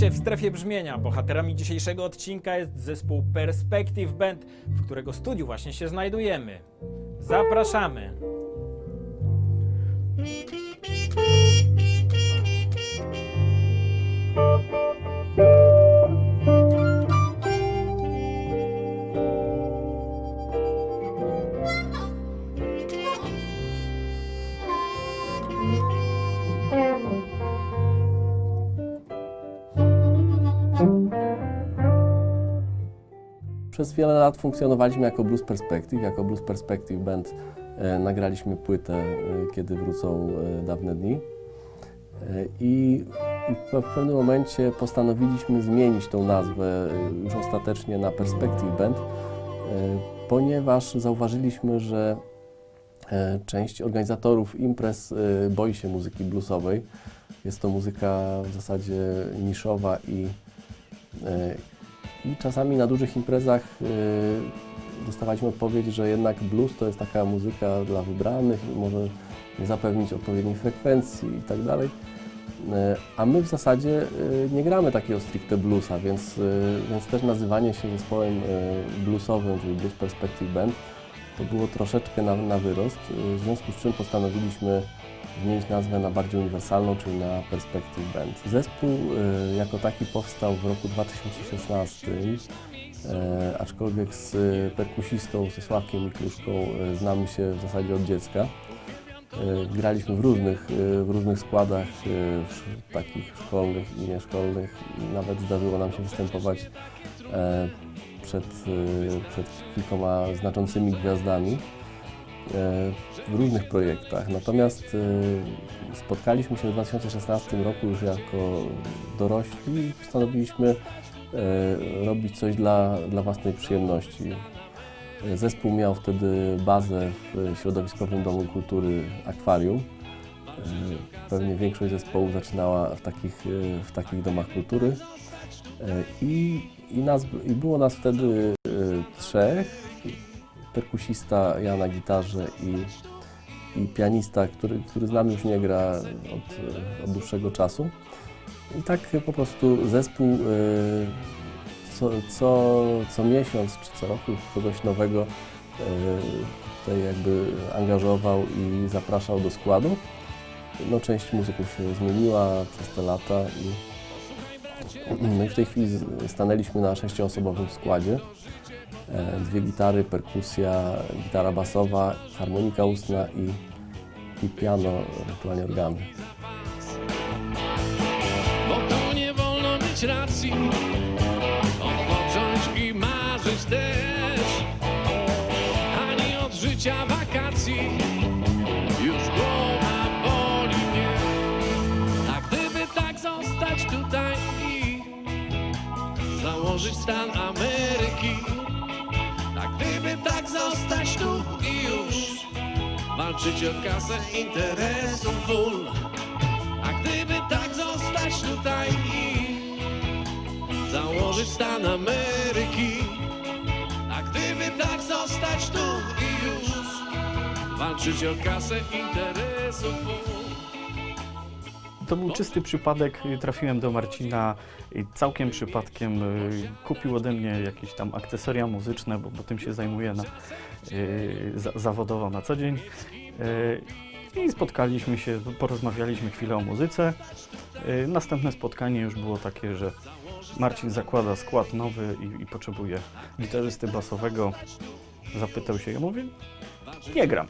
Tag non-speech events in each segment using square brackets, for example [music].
Witajcie w strefie brzmienia. Bohaterami dzisiejszego odcinka jest zespół Perspective Band, w którego studiu właśnie się znajdujemy. Zapraszamy. Przez wiele lat funkcjonowaliśmy jako Blues Perspective. Jako Blues Perspective Band e, nagraliśmy płytę, e, kiedy wrócą e, dawne dni. I, w pewnym momencie postanowiliśmy zmienić tą nazwę już ostatecznie na Perspective Band, ponieważ zauważyliśmy, że część organizatorów imprez boi się muzyki bluesowej. Jest to muzyka w zasadzie niszowa i, i czasami na dużych imprezach y, dostawaliśmy odpowiedź, że jednak blues to jest taka muzyka dla wybranych, może nie zapewnić odpowiedniej frekwencji i tak dalej. Y, A my w zasadzie y, nie gramy takiego stricte bluesa, więc, więc też nazywanie się zespołem bluesowym, czyli Blues Perspective Band, to było troszeczkę na, na wyrost, w związku z czym postanowiliśmy zmienić nazwę na bardziej uniwersalną, czyli na Perspective Band. Zespół y, jako taki powstał w roku 2016, e, aczkolwiek z y, perkusistą, ze Sławkiem Mikluszką y, znamy się w zasadzie od dziecka. Y, Graliśmy w różnych, y, w różnych składach, y, w takich szkolnych i nieszkolnych nawet zdarzyło nam się występować e, przed, y, przed kilkoma znaczącymi gwiazdami w różnych projektach. Natomiast e, spotkaliśmy się w 2016 roku już jako dorośli i postanowiliśmy e, robić coś dla, dla własnej przyjemności. E, Zespół miał wtedy bazę w Środowiskowym Domu Kultury Akwarium. E, Pewnie większość zespołów zaczynała w takich, e, w takich domach kultury. E, I, i, nas, I było nas wtedy e, trzech perkusista, ja na gitarze i, i pianista, który, który z nami już nie gra od, od dłuższego czasu. I tak po prostu zespół y, co, co, co miesiąc czy co roku kogoś nowego y, tutaj jakby angażował i zapraszał do składu. No, część muzyków się zmieniła przez te lata i, no i w tej chwili stanęliśmy na sześcioosobowym składzie. E, dwie gitary, perkusja, gitara basowa, harmonika ustna i, i piano, ewentualnie organy. Bo tu nie wolno mieć racji. Odpocząć i marzyć też. Ani od życia wakacji. Już głowa boli mnie. A gdyby tak zostać tutaj i Założyć stan tak zostać tu i już. Walczyć o kasę interesów ból a gdyby tak zostać tutaj i założyć stan Ameryki, a gdyby tak zostać tu i już. Walczyć o kasę interesów. To był czysty przypadek. Trafiłem do Marcina i całkiem przypadkiem y, kupił ode mnie jakieś tam akcesoria muzyczne, bo, bo tym się zajmuję na, y, za, zawodowo na co dzień. Y, I spotkaliśmy się, porozmawialiśmy chwilę o muzyce. Następne spotkanie już było takie, że Marcin zakłada skład nowy i, i potrzebuje gitarzysty basowego. Zapytał się, ja mówię, nie gram.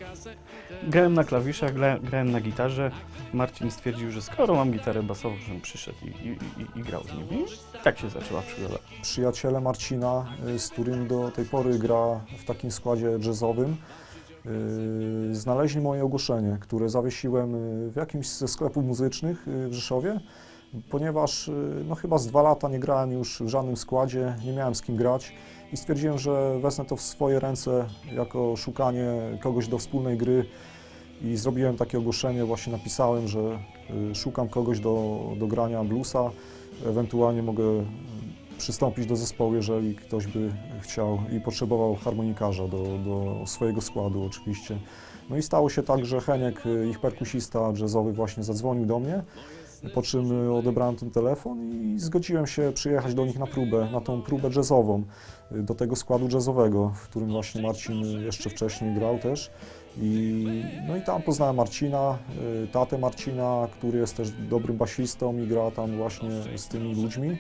Grałem na klawiszach, gra, grałem na gitarze. Marcin stwierdził, że skoro mam gitarę basową, żebym przyszedł i, i, i, i grał z nim. I tak się zaczęła przygoda. przyjaciele Marcina, y, z którym do tej pory gra w takim składzie jazzowym, y, znaleźli moje ogłoszenie, które zawiesiłem y, w jakimś ze sklepów muzycznych y, w Rzeszowie, ponieważ no, chyba z dwa lata nie grałem już w żadnym składzie, nie miałem z kim grać i stwierdziłem, że wezmę to w swoje ręce jako szukanie kogoś do wspólnej gry. I zrobiłem takie ogłoszenie, właśnie napisałem, że y, szukam kogoś do, do grania bluesa, ewentualnie mogę przystąpić do zespołu, jeżeli ktoś by chciał i potrzebował harmonikarza do, do swojego składu oczywiście. No i stało się tak, że Heniek, y, ich perkusista jazzowy właśnie zadzwonił do mnie Po czym y, odebrałem ten telefon i zgodziłem się przyjechać do nich na próbę, na tą próbę jazzową, y, do tego składu jazzowego, w którym właśnie Marcin y, jeszcze wcześniej grał też. I, no i tam poznałem Marcina, y, tatę Marcina, który jest też dobrym basistą i gra tam właśnie z tymi ludźmi.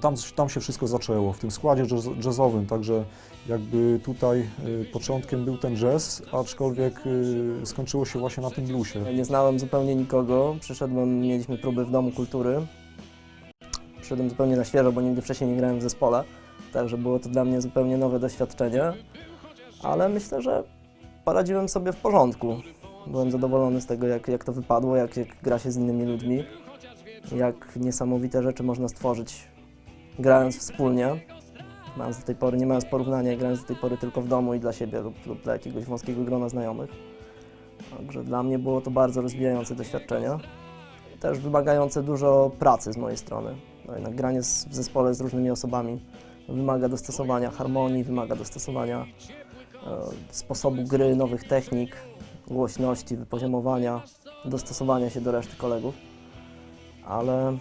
Tam, tam się wszystko zaczęło, w tym składzie jazz, jazzowym, także jakby tutaj y, początkiem był ten jazz, aczkolwiek y, skończyło się właśnie na tym bluesie. Nie znałem zupełnie nikogo. Przyszedłem, mieliśmy próby w Domu Kultury. Przyszedłem zupełnie na świeżo, bo nigdy wcześniej nie grałem w zespole. Także było to dla mnie zupełnie nowe doświadczenie. Ale myślę, że poradziłem sobie w porządku. Byłem zadowolony z tego, jak, jak to wypadło, jak, jak gra się z innymi ludźmi. Jak niesamowite rzeczy można stworzyć grając wspólnie. Mając do tej pory, nie mając porównania, grając do tej pory tylko w domu i dla siebie lub, lub dla jakiegoś wąskiego grona znajomych. Także dla mnie było to bardzo rozwijające doświadczenie. Też wymagające dużo pracy z mojej strony. No jednak granie z, w zespole z różnymi osobami wymaga dostosowania harmonii, wymaga dostosowania e, sposobu gry, nowych technik, głośności, wypoziomowania, dostosowania się do reszty kolegów. Ale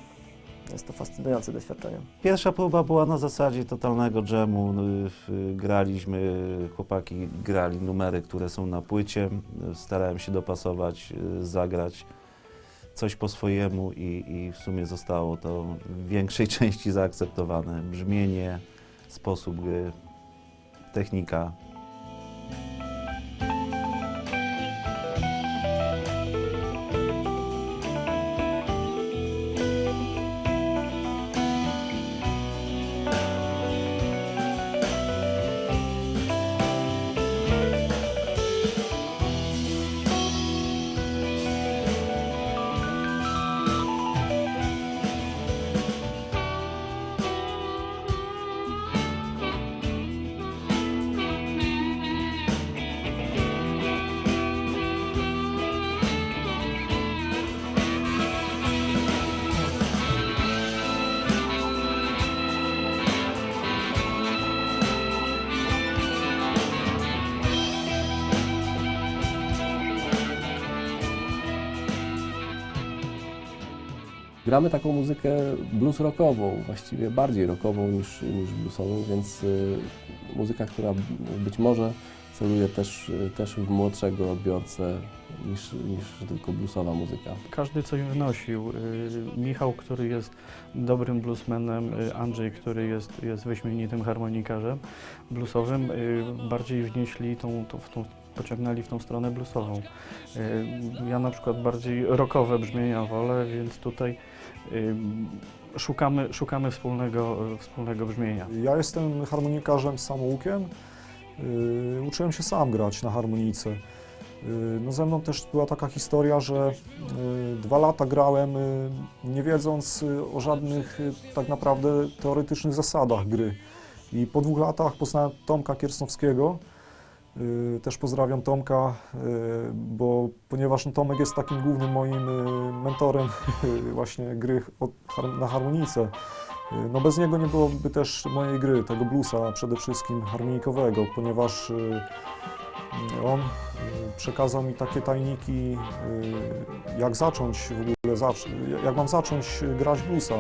jest to fascynujące doświadczenie. Pierwsza próba była na zasadzie totalnego dżemu. y, Graliśmy, chłopaki grali numery, które są na płycie. Starałem się dopasować, y, zagrać coś po swojemu i, i w sumie zostało to w większej [laughs] części zaakceptowane. Brzmienie, sposób gry, technika. Gramy taką muzykę blues rockową, właściwie bardziej rockową niż, niż bluesową, więc y, muzyka, która być może celuje też, też w młodszego odbiorcę niż, niż tylko bluesowa muzyka. Każdy coś wnosił. Y, Michał, który jest dobrym bluesmanem, y, Andrzej, który jest, jest wyśmienitym harmonikarzem bluesowym, bardziej wnieśli tą, tą, w tą, pociągnęli w tą stronę bluesową. Ja na przykład bardziej rockowe brzmienia wolę, więc tutaj szukamy, szukamy wspólnego, wspólnego brzmienia. Ja jestem harmonikarzem samoukiem. Yy, uczyłem się sam grać na harmonice. Yy, no ze mną też była taka historia, że yy, dwa lata grałem nie wiedząc o żadnych tak naprawdę teoretycznych zasadach gry. I po dwóch latach poznałem Tomka Kiersnowskiego. Yy, Też pozdrawiam Tomka, yy, bo ponieważ no, Tomek jest takim głównym moim yy, mentorem [laughs] właśnie gry na harmonice. No bez niego nie byłoby też mojej gry, tego bluesa przede wszystkim harmonikowego, ponieważ y, on y, przekazał mi takie tajniki, y, jak zacząć w ogóle, jak mam zacząć grać bluesa.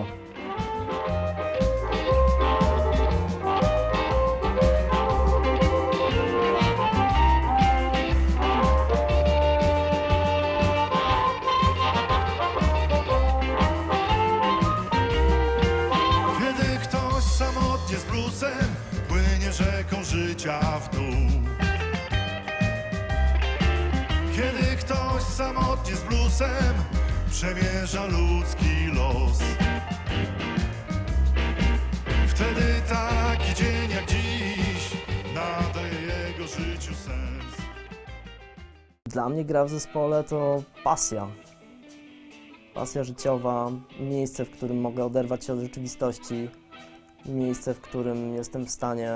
Samotnie z bluesem przemierza ludzki los. Wtedy taki dzień jak dziś nadaje jego życiu sens. Dla mnie gra w zespole to pasja. Pasja życiowa, miejsce, w którym mogę oderwać się od rzeczywistości, miejsce, w którym jestem w stanie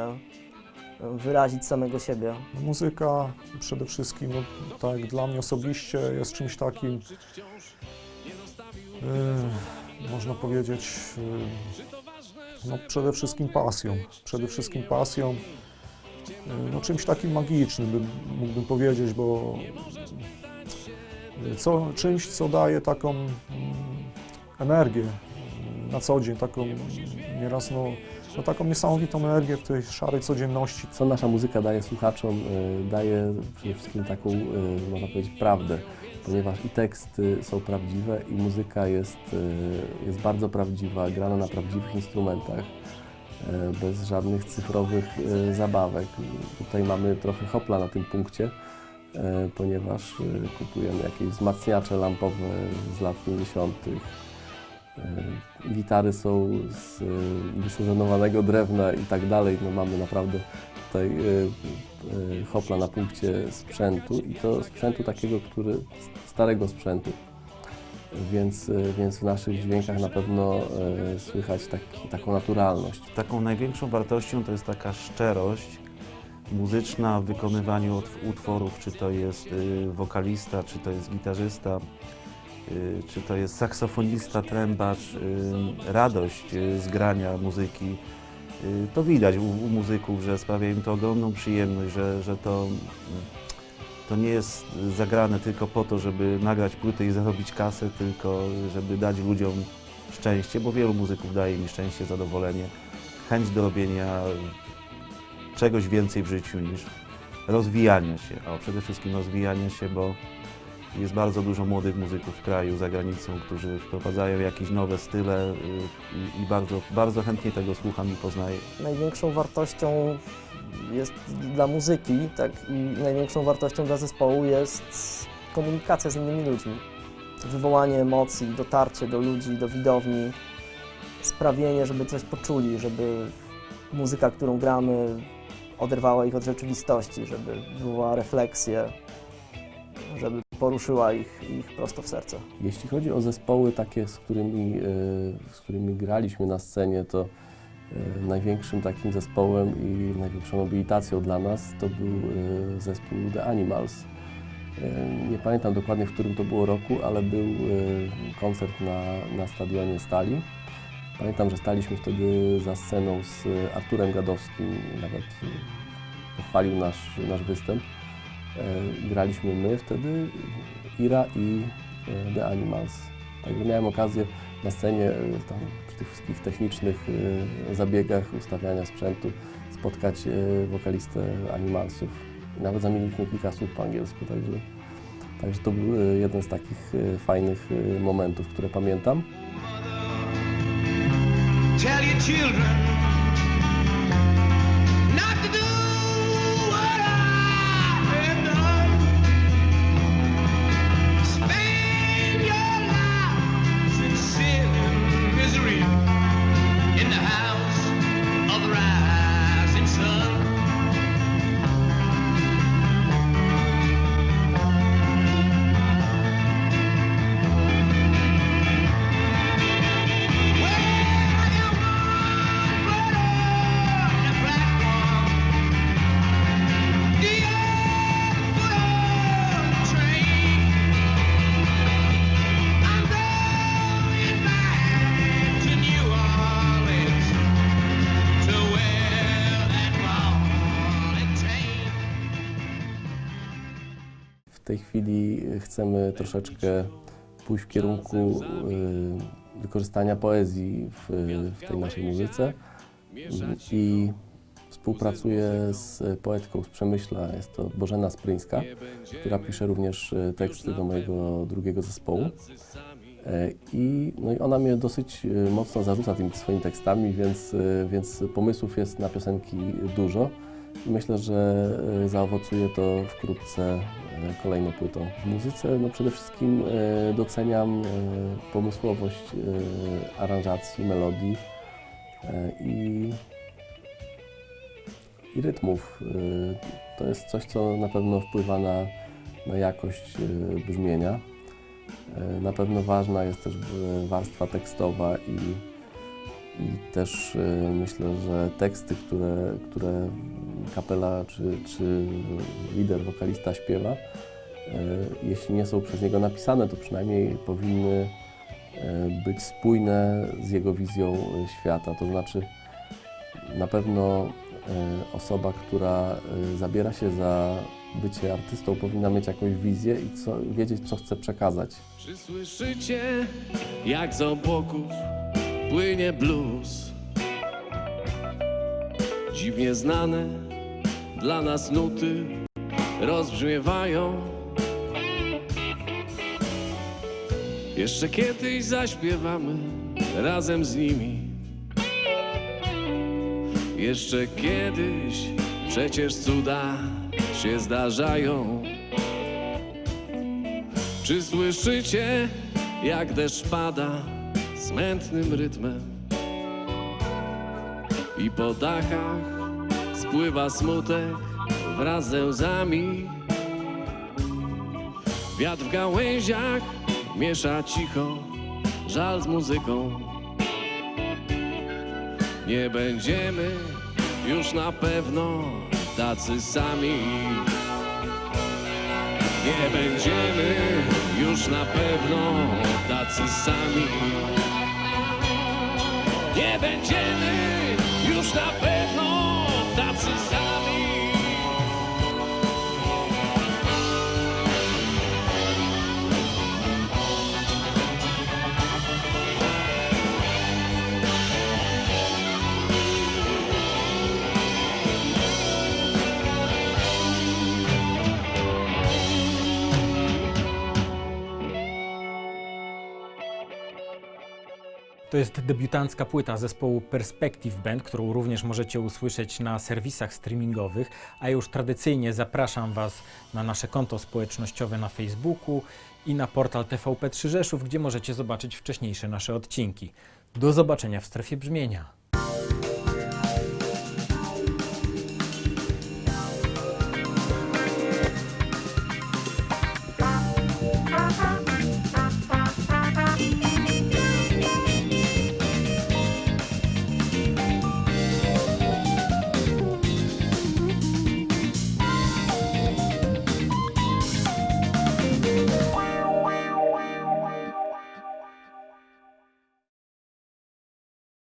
wyrazić samego siebie. Muzyka przede wszystkim, no, tak dla mnie osobiście, jest czymś takim, y, można powiedzieć, y, no, przede wszystkim pasją. Przede wszystkim pasją, y, no, czymś takim magicznym, bym, mógłbym powiedzieć, bo co, czymś, co daje taką mm, energię na co dzień, taką nieraz no, no taką niesamowitą energię w tej szarej codzienności. Co nasza muzyka daje słuchaczom? Y, Daje przede wszystkim taką, y, można powiedzieć, prawdę, ponieważ i teksty są prawdziwe, i muzyka jest, y, jest bardzo prawdziwa, grana na prawdziwych instrumentach, bez żadnych cyfrowych zabawek. Tutaj mamy trochę hopla na tym punkcie, ponieważ kupujemy jakieś wzmacniacze lampowe z lat 50. Y, Gitary są z y, wysezonowanego drewna i tak dalej. No mamy naprawdę tutaj y, hopla na punkcie sprzętu i to sprzętu takiego, który starego sprzętu. Więc, więc w naszych dźwiękach na pewno słychać taki, taką naturalność. Taką największą wartością to jest taka szczerość muzyczna w wykonywaniu utw- utworów, czy to jest y, wokalista, czy to jest gitarzysta, czy to jest saksofonista, trębacz, y, radość y, z grania muzyki. Y, To widać u, u muzyków, że sprawia im to ogromną przyjemność, że, że to, to nie jest zagrane tylko po to, żeby nagrać płytę i zarobić kasę, tylko żeby dać ludziom szczęście, bo wielu muzyków daje mi szczęście, zadowolenie, chęć do robienia czegoś więcej w życiu niż rozwijania się, a przede wszystkim rozwijania się, bo jest bardzo dużo młodych muzyków w kraju, za granicą, którzy wprowadzają jakieś nowe style y, i, i bardzo, bardzo chętnie tego słucham i poznaję. Największą wartością jest dla muzyki, tak, i największą wartością dla zespołu jest komunikacja z innymi ludźmi. Wywołanie emocji, dotarcie do ludzi, do widowni, sprawienie, żeby coś poczuli, żeby muzyka, którą gramy, oderwała ich od rzeczywistości, żeby wywołała refleksję, żeby poruszyła ich, ich prosto w serce. Jeśli chodzi o zespoły takie, z którymi, e, z którymi graliśmy na scenie, to e, największym takim zespołem i największą nobilitacją dla nas to był e, zespół The Animals. Nie pamiętam dokładnie, w którym to było roku, ale był koncert na, na stadionie Stali. Pamiętam, że staliśmy wtedy za sceną z Arturem Gadowskim, nawet pochwalił nasz, nasz występ. E, Graliśmy my wtedy, Ira i e, The Animals. Także miałem okazję na scenie, e, tam, przy tych wszystkich technicznych zabiegach ustawiania sprzętu, spotkać wokalistę Animalsów. Nawet zamieniliśmy kilka słów po angielsku, także, także to był jeden z takich fajnych momentów, które pamiętam. Tell your children chcemy troszeczkę pójść w kierunku y, wykorzystania poezji w, w tej naszej muzyce i współpracuję z poetką z Przemyśla, jest to Bożena Spryńska, która pisze również y, teksty do mojego drugiego zespołu. E, I, no i ona mnie dosyć y, mocno zarzuca tymi swoimi tekstami, więc, y, więc pomysłów jest na piosenki dużo. Myślę, że e, zaowocuje to wkrótce e, kolejną płytą. W muzyce no przede wszystkim e, doceniam pomysłowość aranżacji, melodii i, i rytmów. To jest coś, co na pewno wpływa na, na jakość brzmienia. Na pewno ważna jest też warstwa tekstowa i, i też e, myślę, że teksty, które, które kapela czy, czy lider, wokalista śpiewa, e, jeśli nie są przez niego napisane, to przynajmniej powinny e, być spójne z jego wizją świata. To znaczy, na pewno osoba, która y, zabiera się za bycie artystą, powinna mieć jakąś wizję i co, wiedzieć, co chce przekazać. Czy słyszycie, jak z obłoków płynie blues? Dziwnie znane dla nas nuty rozbrzmiewają. Jeszcze kiedyś zaśpiewamy razem z nimi. Jeszcze kiedyś przecież cuda się zdarzają. Czy słyszycie, jak deszcz pada smętnym rytmem? I po dachach spływa smutek wraz ze łzami. Wiatr w gałęziach miesza cicho żal z muzyką. Nie będziemy już na pewno tacy sami. Nie będziemy już na pewno tacy sami. Nie będziemy już na pewno tacy sami. To jest debiutancka płyta zespołu Perspective Band, którą również możecie usłyszeć na serwisach streamingowych, a już tradycyjnie zapraszam Was na nasze konto społecznościowe na Facebooku i na portal TVP3 Rzeszów, gdzie możecie zobaczyć wcześniejsze nasze odcinki. Do zobaczenia w strefie brzmienia.